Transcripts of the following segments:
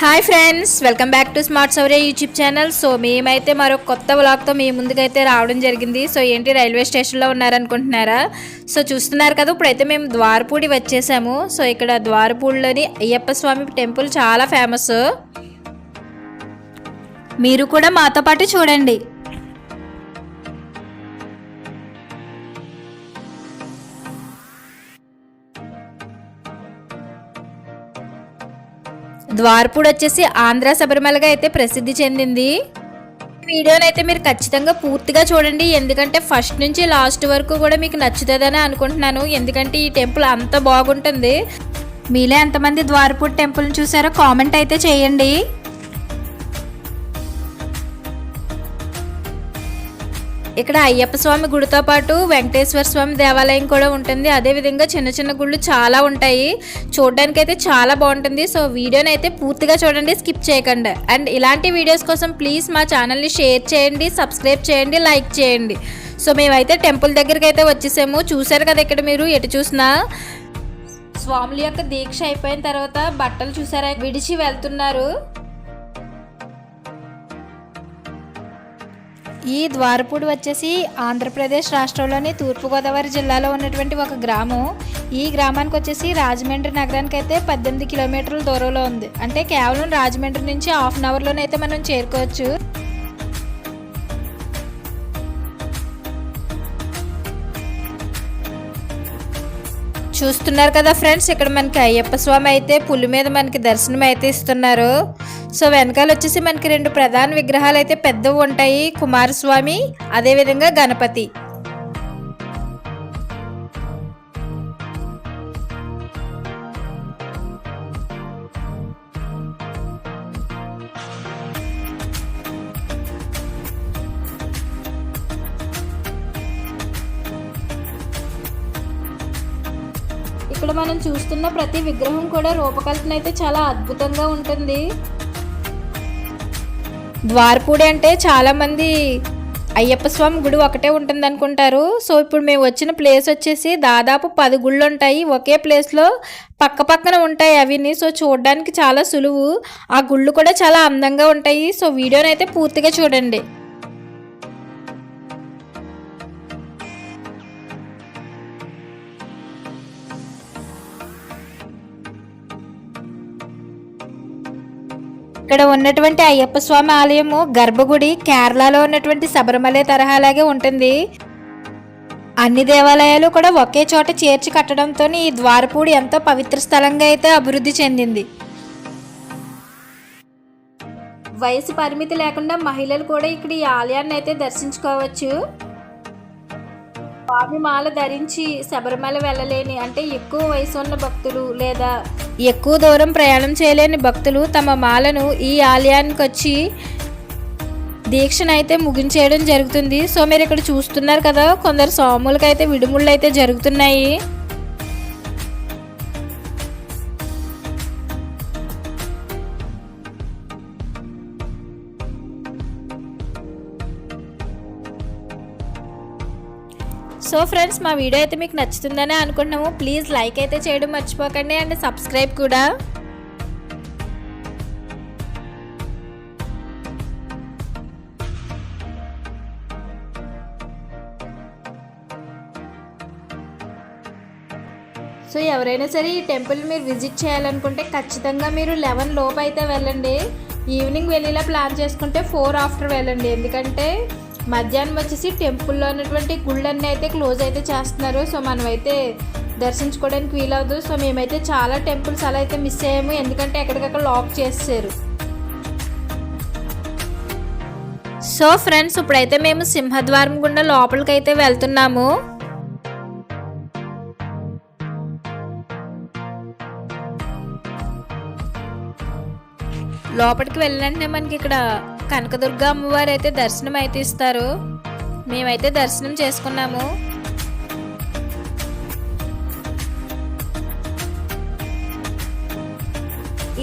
Hi friends welcome back to smart Sourya YouTube channel. So మేమైతే మరో కొత్త వ్లాగ్తో మీ ముందుకైతే రావడం జరిగింది. సో ఏంటి రైల్వే స్టేషన్లో ఉన్నారనుకుంటున్నారా? సో చూస్తున్నారు కదా ఇప్పుడైతే మేము ద్వారపూడి వచ్చేసాము. సో ఇక్కడ ద్వారపూడిలోని అయ్యప్ప స్వామి టెంపుల్ చాలా ఫేమస్. మీరు కూడా మాతో పాటు చూడండి. ద్వారపూడి వచ్చేసి ఆంధ్ర శబరిమలగా అయితే ప్రసిద్ధి చెందింది. వీడియోని అయితే మీరు ఖచ్చితంగా పూర్తిగా చూడండి. ఎందుకంటే ఫస్ట్ నుంచి లాస్ట్ వరకు కూడా మీకు నచ్చుతుందని అనుకుంటున్నాను. ఎందుకంటే ఈ టెంపుల్ అంత బాగుంటుంది. మీలో ఎంతమంది ద్వారపూడి టెంపుల్ని చూసారో కామెంట్ అయితే చేయండి. ఇక్కడ అయ్యప్ప స్వామి గుడితో పాటు వెంకటేశ్వర స్వామి దేవాలయం కూడా ఉంటుంది. అదేవిధంగా చిన్న చిన్న గుళ్ళు చాలా ఉంటాయి. చూడడానికి అయితే చాలా బాగుంటుంది. సో వీడియోని అయితే పూర్తిగా చూడండి స్కిప్ చేయకండి. అండ్ ఇలాంటి వీడియోస్ కోసం ప్లీజ్ మా ఛానల్ని షేర్ చేయండి సబ్స్క్రైబ్ చేయండి లైక్ చేయండి. సో మేమైతే టెంపుల్ దగ్గరికి అయితే వచ్చేసాము. చూసారు కదా ఇక్కడ మీరు ఎటు చూసినా. స్వాముల యొక్క దీక్ష అయిపోయిన తర్వాత బట్టలు చూసారా? విడిచి వెళ్తున్నారు. ఈ ద్వారపూడి వచ్చేసి ఆంధ్రప్రదేశ్ రాష్ట్రంలోని తూర్పుగోదావరి జిల్లాలో ఉన్నటువంటి ఒక గ్రామం. ఈ గ్రామానికి వచ్చేసి రాజమండ్రి నగరానికి అయితే పద్దెనిమిది కిలోమీటర్ల దూరంలో ఉంది. అంటే కేవలం రాజమండ్రి నుంచి హాఫ్ అన్ అవర్లోనైతే మనం చేరుకోవచ్చు. చూస్తున్నారు కదా ఫ్రెండ్స్ ఇక్కడ మనకి అయ్యప్ప స్వామి అయితే పులి మీద మనకి దర్శనం అయితే ఇస్తున్నారు. సో వెనకాల వచ్చేసి మనకి రెండు ప్రధాన విగ్రహాలు అయితే పెద్దవి ఉంటాయి కుమారస్వామి అదేవిధంగా గణపతి. ఇక్కడ మనం చూస్తున్న ప్రతి విగ్రహం కూడా రూపకల్పన అయితే చాలా అద్భుతంగా ఉంటుంది. ద్వారపూడి అంటే చాలామంది అయ్యప్ప స్వామి గుడి ఒకటే ఉంటుంది అనుకుంటారు సో ఇప్పుడు మేము వచ్చిన ప్లేస్ వచ్చేసి దాదాపు పది గుళ్ళు ఉంటాయి. ఒకే ప్లేస్లో పక్క పక్కన ఉంటాయి అవిని. సో చూడడానికి చాలా సులువు. ఆ గుళ్ళు కూడా చాలా అందంగా ఉంటాయి. సో వీడియోనైతే అయితే పూర్తిగా చూడండి. ఇక్కడ ఉన్నటువంటి అయ్యప్ప స్వామి ఆలయము గర్భగుడి కేరళలో ఉన్నటువంటి శబరిమల తరహాలాగే ఉంటుంది. అన్ని దేవాలయాలు కూడా ఒకే చోట చేర్చి కట్టడంతో ఈ ద్వారపూడి ఎంతో పవిత్ర స్థలంగా అయితే అభివృద్ధి చెందింది. వయసు పరిమితి లేకుండా మహిళలు కూడా ఇక్కడ ఈ ఆలయాన్ని అయితే దర్శించుకోవచ్చు. స్వామి మాల ధరించి శబరిమల వెళ్ళలేని అంటే ఎక్కువ వయసు ఉన్న భక్తులు లేదా ఎక్కువ దూరం ప్రయాణం చేయలేని భక్తులు తమ మాలను ఈ ఆలయానికి వచ్చి దీక్షను అయితే ముగించేయడం జరుగుతుంది. సో మీరు ఇక్కడ చూస్తున్నారు కదా కొందరు సోములకైతే విడుముళ్ళు అయితే జరుగుతున్నాయి. సో ఫ్రెండ్స్ మా వీడియో అయితే మీకు నచ్చుతుందని అనుకుంటున్నాము. ప్లీజ్ లైక్ అయితే చేయడం మర్చిపోకండి అండ్ సబ్స్క్రైబ్ కూడా. సో ఎవరైనా సరే ఈ టెంపుల్ మీరు విజిట్ చేయాలనుకుంటే ఖచ్చితంగా మీరు లెవెన్ లోపు అయితే వెళ్ళండి. ఈవినింగ్ వెళ్ళేలా ప్లాన్ చేసుకుంటే ఫోర్ ఆఫ్టర్ వెళ్ళండి. ఎందుకంటే మధ్యాహ్నం వచ్చేసి టెంపుల్లో ఉన్నటువంటి గుళ్ళన్నీ అయితే క్లోజ్ అయితే చేస్తున్నారు. సో మనమైతే దర్శించుకోవడానికి వీలవదు. సో మేమైతే చాలా టెంపుల్స్ అలా అయితే మిస్ అయ్యాము. ఎందుకంటే ఎక్కడికక్కడ లాక్ చేస్తారు సో ఫ్రెండ్స్ ఇప్పుడైతే మేము సింహద్వారం గుండా లోపలికి అయితే వెళ్తున్నాము. లోపలికి వెళ్ళినంటే మనకి ఇక్కడ కనకదుర్గ అమ్మవారు అయితే దర్శనం అయితే ఇస్తారు. మేమైతే దర్శనం చేసుకున్నాము.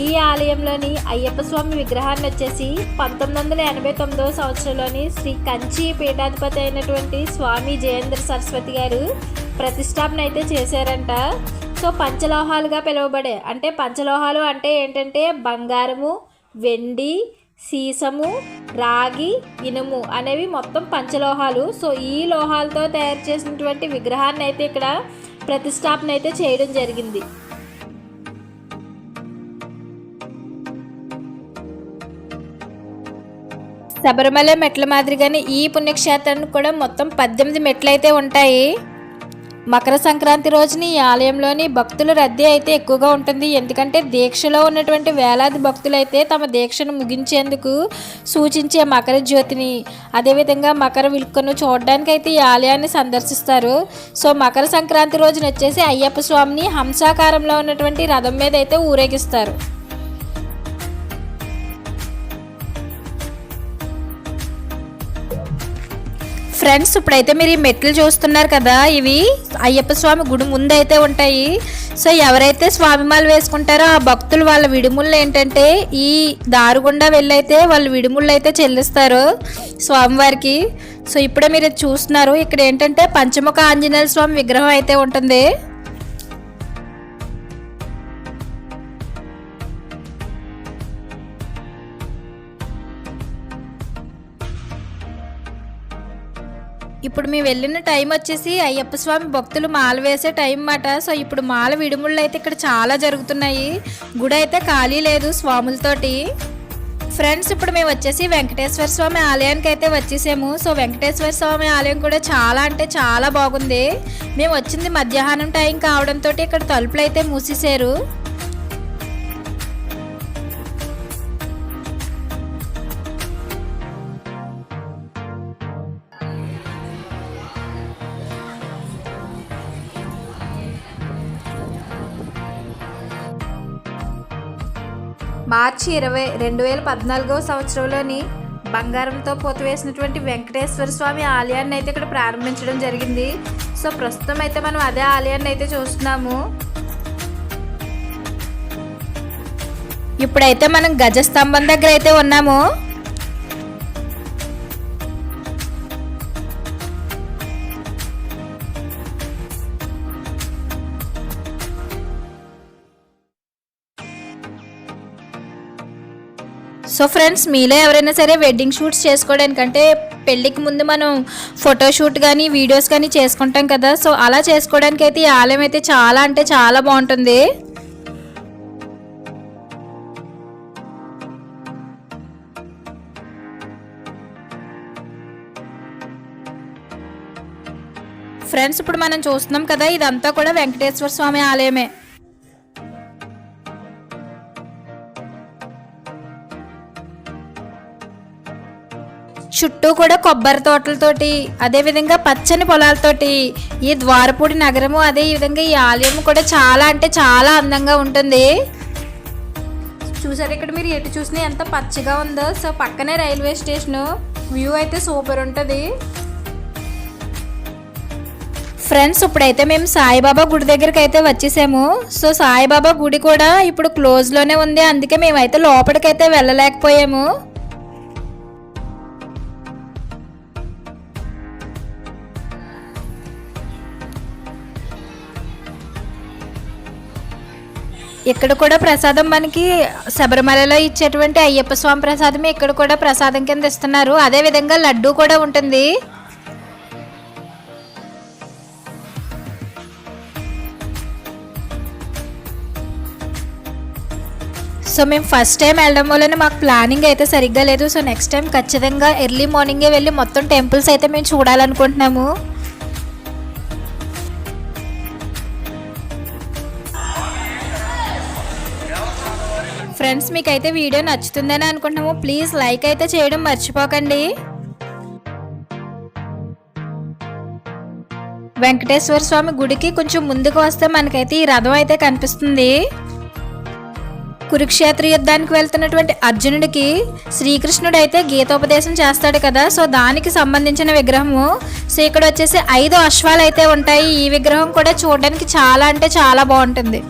ఈ ఆలయంలోని అయ్యప్ప స్వామి విగ్రహాన్ని వచ్చేసి పంతొమ్మిది వందల ఎనభై తొమ్మిదవ సంవత్సరంలోని శ్రీ కంచి పీఠాధిపతి అయినటువంటి స్వామి జయేంద్ర సరస్వతి గారు ప్రతిష్టాపన అయితే చేశారంట. సో పంచలోహాలుగా పిలువబడే అంటే పంచలోహాలు అంటే ఏంటంటే బంగారము వెండి సీసము రాగి ఇనుము అనేవి మొత్తం పంచలోహాలు. సో ఈ లోహాలతో తయారు చేసినటువంటి విగ్రహాన్ని అయితే ఇక్కడ ప్రతిష్టాపన అయితే చేయడం జరిగింది. శబరిమల మెట్ల మాదిరిగానే ఈ పుణ్యక్షేత్రానికి కూడా మొత్తం పద్దెనిమిది మెట్లు అయితే ఉంటాయి. మకర సంక్రాంతి రోజున ఈ ఆలయంలోని భక్తుల రద్దీ అయితే ఎక్కువగా ఉంటుంది. ఎందుకంటే దీక్షలో ఉన్నటువంటి వేలాది భక్తులు అయితే తమ దీక్షను ముగించేందుకు సూచించే మకర జ్యోతిని అదేవిధంగా మకర విలుకను చూడడానికి అయితే ఈ ఆలయాన్ని సందర్శిస్తారు. సో మకర సంక్రాంతి రోజున వచ్చేసి అయ్యప్ప స్వామిని హంసాకారంలో ఉన్నటువంటి రథం మీద అయితే ఊరేగిస్తారు. ఫ్రెండ్స్ ఇప్పుడైతే మీరు ఈ మెట్లు చూస్తున్నారు కదా ఇవి అయ్యప్ప స్వామి గుడి ముందైతే ఉంటాయి. సో ఎవరైతే స్వామిమాలు వేసుకుంటారో ఆ భక్తులు వాళ్ళ విడుముళ్ళు ఏంటంటే ఈ దారుగుండా వెళ్ళైతే వాళ్ళు విడుముళ్ళు అయితే చెల్లిస్తారు స్వామివారికి. సో ఇప్పుడే మీరు చూస్తున్నారు. ఇక్కడ ఏంటంటే పంచముఖ ఆంజనేయ స్వామి విగ్రహం అయితే ఉంటుంది. ఇప్పుడు మేము వెళ్ళిన టైం వచ్చేసి అయ్యప్ప స్వామి భక్తులు మాల వేసే టైం మాట సో ఇప్పుడు మాల విడుముళ్ళు అయితే ఇక్కడ చాలా జరుగుతున్నాయి. గుడి అయితే ఖాళీ లేదు స్వాములతోటి. ఫ్రెండ్స్ ఇప్పుడు మేము వచ్చేసి వెంకటేశ్వర స్వామి ఆలయానికి అయితే వచ్చేసాము. సో వెంకటేశ్వర స్వామి ఆలయం కూడా చాలా అంటే చాలా బాగుంది. మేము వచ్చింది మధ్యాహ్నం టైం కావడంతో ఇక్కడ తలుపులు అయితే మూసేశారు. మార్చి ఇరవై రెండు వేల పద్నాలుగవ సంవత్సరంలోని బంగారంతో వేసినటువంటి వెంకటేశ్వర స్వామి ఆలయాన్ని అయితే ఇక్కడ ప్రారంభించడం జరిగింది. సో ప్రస్తుతం అయితే మనం అదే ఆలయాన్ని అయితే చూస్తున్నాము. ఇప్పుడైతే మనం గజస్తంభం దగ్గర అయితే ఉన్నాము. సో ఫ్రెండ్స్ మీలో ఎవరైనా సరే వెడ్డింగ్ షూట్స్ చేసుకోవడానికంటే పెళ్ళికి ముందు మనం ఫోటోషూట్ కానీ వీడియోస్ కానీ చేసుకుంటాం కదా. సో అలా చేసుకోవడానికి అయితే ఈ ఆలయం అయితే చాలా అంటే చాలా బాగుంటుంది. ఫ్రెండ్స్ ఇప్పుడు మనం చూస్తున్నాం కదా ఇదంతా కూడా వెంకటేశ్వర స్వామి ఆలయమే. చుట్టూ కూడా కొబ్బరి తోటలతోటి అదేవిధంగా పచ్చని పొలాలతోటి ఈ ద్వారపూడి నగరము అదే విధంగా ఈ ఆలయం కూడా చాలా అంటే చాలా అందంగా ఉంటుంది. చూసారు ఇక్కడ మీరు ఎటు చూసినా ఎంత పచ్చగా ఉందో. సో పక్కనే రైల్వే స్టేషను. వ్యూ అయితే సూపర్ ఉంటుంది. ఫ్రెండ్స్ ఇప్పుడైతే మేము సాయిబాబా గుడి దగ్గరికి అయితే వచ్చేసాము. సో సాయిబాబా గుడి కూడా ఇప్పుడు క్లోజ్లోనే ఉంది. అందుకే మేమైతే లోపలికైతే వెళ్ళలేకపోయాము. ఇక్కడ కూడా ప్రసాదం మనకి శబరిమలలో ఇచ్చేటువంటి అయ్యప్ప స్వామి ప్రసాదమే ఇక్కడ కూడా ప్రసాదం కింద ఇస్తున్నారు. అదే విధంగా లడ్డు కూడా ఉంటుంది. సో మేము ఫస్ట్ టైం వెళ్ళడం వలన మాకు ప్లానింగ్ అయితే సరిగ్గా లేదు. సో నెక్స్ట్ టైం ఖచ్చితంగా ఎర్లీ మార్నింగే వెళ్ళి మొత్తం టెంపుల్స్ అయితే మేము చూడాలనుకుంటున్నాము. ఫ్రెండ్స్ మీకైతే వీడియో నచ్చుతుందని అనుకుంటున్నాము. ప్లీజ్ లైక్ అయితే చేయడం మర్చిపోకండి. వెంకటేశ్వర స్వామి గుడికి కొంచెం ముందుకు వస్తే మనకైతే ఈ రథం అయితే కనిపిస్తుంది. కురుక్షేత్ర యుద్ధానికి వెళ్తున్నటువంటి అర్జునుడికి శ్రీకృష్ణుడు అయితే గీతోపదేశం చేస్తాడు కదా. సో దానికి సంబంధించిన విగ్రహము. సో ఇక్కడ వచ్చేసి ఐదు అశ్వాలు అయితే ఉంటాయి. ఈ విగ్రహం కూడా చూడడానికి చాలా అంటే చాలా బాగుంటుంది.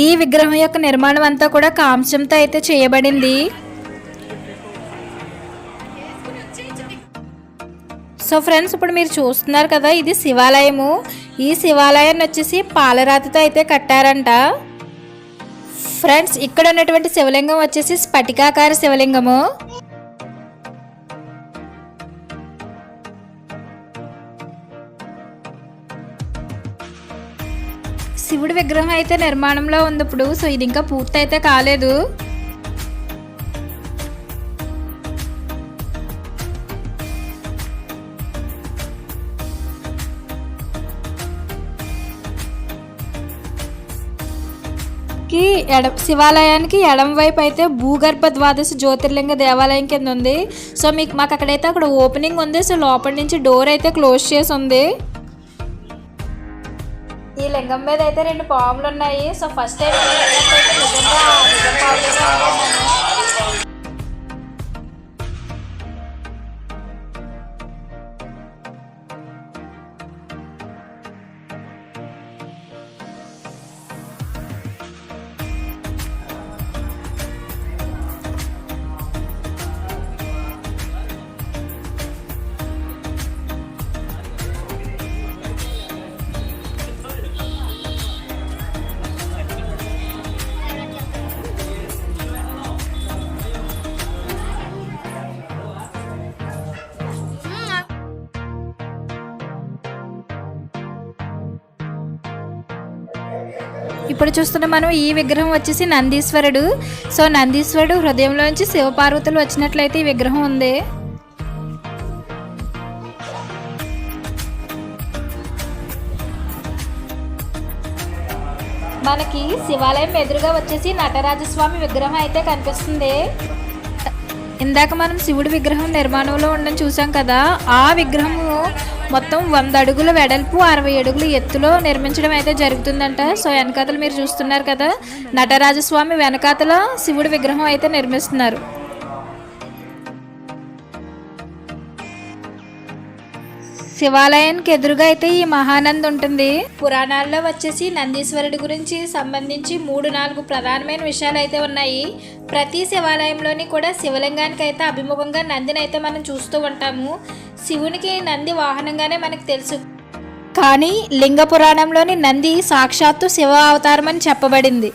ఈ విగ్రహం యొక్క నిర్మాణం అంతా కూడా కాంస్యంతో అయితే చేయబడింది. సో ఫ్రెండ్స్ ఇప్పుడు మీరు చూస్తున్నారు కదా ఇది శివాలయము. ఈ శివాలయాన్ని వచ్చేసి పాలరాతితో అయితే కట్టారంట. ఫ్రెండ్స్ ఇక్కడ ఉన్నటువంటి శివలింగం వచ్చేసి స్ఫటికాకార శివలింగము. శివుడి విగ్రహం అయితే నిర్మాణంలో ఉంది ఇప్పుడు సో ఇది ఇంకా పూర్తి అయితే కాలేదు. కి ఎడ శివాలయానికి ఎడం వైపు అయితే భూగర్భ ద్వాదశ జ్యోతిర్లింగ దేవాలయం కింద ఉంది. సో మీకు మాకు అక్కడైతే అక్కడ ఓపెనింగ్ ఉంది. సో లోపల నుంచి డోర్ అయితే క్లోజ్ చేసి ఉంది. లింగం మీద అయితే రెండు పాములు ఉన్నాయి. సో ఫస్ట్ టైం నిజంగా నిజం పాములు ఇప్పుడు చూస్తున్న మనం ఈ విగ్రహం వచ్చేసి నందీశ్వరుడు. సో నందీశ్వరుడు హృదయంలోంచి శివపార్వతులు వచ్చినట్లయితే ఈ విగ్రహం ఉంది. మనకి శివాలయం ఎదురుగా వచ్చేసి నటరాజస్వామి విగ్రహం అయితే కనిపిస్తుంది. ఇందాక మనం శివుడి విగ్రహం నిర్మాణంలో ఉండడం చూసాం కదా ఆ విగ్రహము మొత్తం వంద అడుగుల వెడల్పు అరవై అడుగుల ఎత్తులో నిర్మించడం అయితే జరుగుతుందంట. సో వెనకాతలు మీరు చూస్తున్నారు కదా నటరాజస్వామి వెనకాతల శివుడి విగ్రహం అయితే నిర్మిస్తున్నారు. శివాలయానికి ఎదురుగా అయితే ఈ మహానంద్ ఉంటుంది. పురాణాల్లో వచ్చేసి నందీశ్వరుడి గురించి సంబంధించి మూడు నాలుగు ప్రధానమైన విషయాలు అయితే ఉన్నాయి. ప్రతి శివాలయంలోని కూడా శివలింగానికి అయితే అభిముఖంగా నందిని అయితే మనం చూస్తూ ఉంటాము. శివునికి నంది వాహనంగానే మనకు తెలుసు. కానీ లింగ పురాణంలోని నంది సాక్షాత్తు శివ అవతారం అని చెప్పబడింది.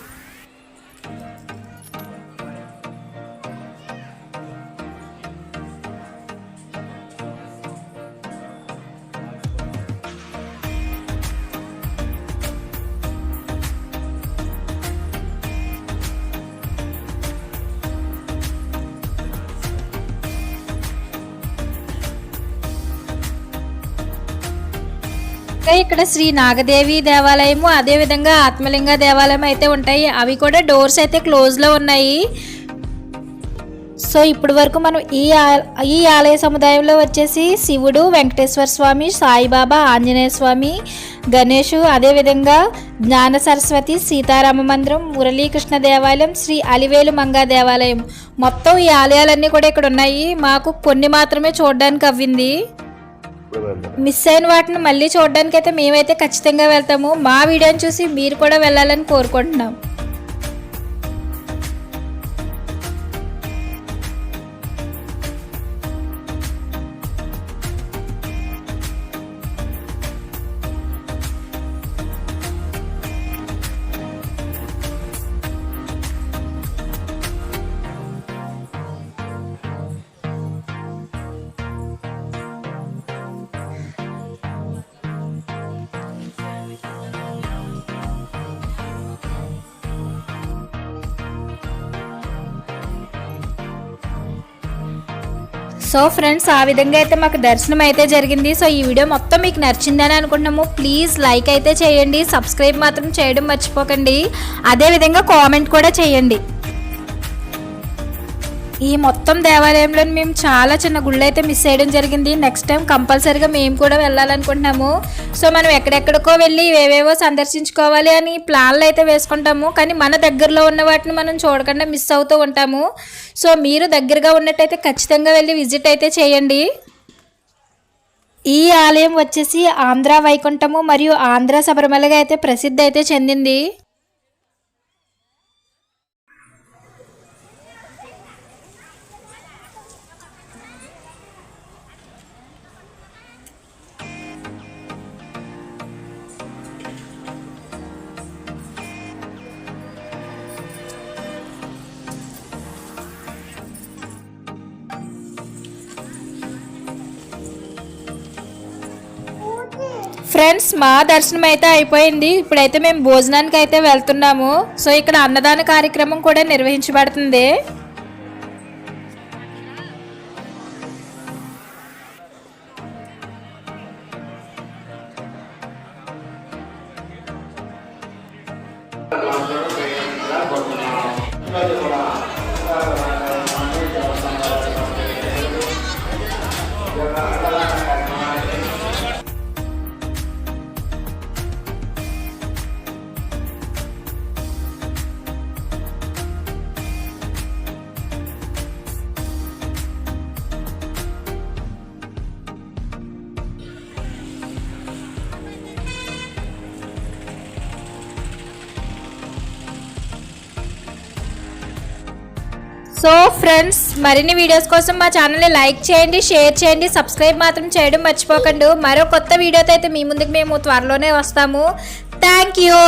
ఇంకా ఇక్కడ శ్రీ నాగదేవి దేవాలయము అదే విధంగా ఆత్మలింగ దేవాలయం అయితే ఉంటాయి. అవి కూడా డోర్స్ అయితే క్లోజ్లో ఉన్నాయి. సో ఇప్పటి వరకు మనం ఈ ఆ- ఈ ఆలయ సముదాయంలో వచ్చేసి శివుడు వెంకటేశ్వర స్వామి సాయిబాబా ఆంజనేయ స్వామి గణేషు అదేవిధంగా జ్ఞాన సరస్వతి సీతారామ మందిరం మురళీకృష్ణ దేవాలయం శ్రీ అలివేలు మంగా దేవాలయం. మొత్తం ఈ ఆలయాలన్నీ కూడా ఇక్కడ ఉన్నాయి. మాకు కొన్ని మాత్రమే చూడడానికి అవ్వింది మిస్ అయిన వాటిని మళ్ళీ చూడడానికి అయితే మేమైతే ఖచ్చితంగా వెళ్తాము. మా వీడియోని చూసి మీరు కూడా వెళ్ళాలని కోరుకుంటున్నాం. సో ఫ్రెండ్స్ ఆ విధంగా అయితే మాకు దర్శనం అయితే జరిగింది. సో ఈ వీడియో మొత్తం మీకు నచ్చిందని అనుకుంటున్నాము. ప్లీజ్ లైక్ అయితే చేయండి. సబ్స్క్రైబ్ మాత్రం చేయడం మర్చిపోకండి. అదేవిధంగా కామెంట్ కూడా చేయండి. ఈ మొత్తం దేవాలయంలో మేము చాలా చిన్న గుళ్ళు అయితే మిస్ చేయడం జరిగింది. నెక్స్ట్ టైం కంపల్సరీగా మేము కూడా వెళ్ళాలనుకుంటున్నాము. సో మనం ఎక్కడెక్కడికో వెళ్ళి ఏవేవో సందర్శించుకోవాలి అని ప్లాన్లు అయితే వేసుకుంటాము. కానీ మన దగ్గరలో ఉన్న వాటిని మనం చూడకుండా మిస్ అవుతూ ఉంటాము. సో మీరు దగ్గరగా ఉన్నట్టయితే ఖచ్చితంగా వెళ్ళి విజిట్ అయితే చేయండి. ఈ ఆలయం వచ్చేసి ఆంధ్ర వైకుంఠము మరియు ఆంధ్ర శబరిమలగా అయితే ప్రసిద్ధి అయితే చెందింది. ఫ్రెండ్స్ మా దర్శనం అయితే అయిపోయింది. ఇప్పుడైతే మేము భోజనానికి అయితే వెళ్తున్నాము. సో ఇక్కడ అన్నదాన కార్యక్రమం కూడా నిర్వహించబడుతుంది. సో ఫ్రెండ్స్ మరిన్ని వీడియోస్ కోసం మా ఛానల్ని లైక్ చేయండి షేర్ చేయండి సబ్స్క్రైబ్ మాత్రం చేయడం మర్చిపోకండి. మరో కొత్త వీడియోతో అయితే మీ ముందుకు మేము త్వరలోనే వస్తాము. Thank you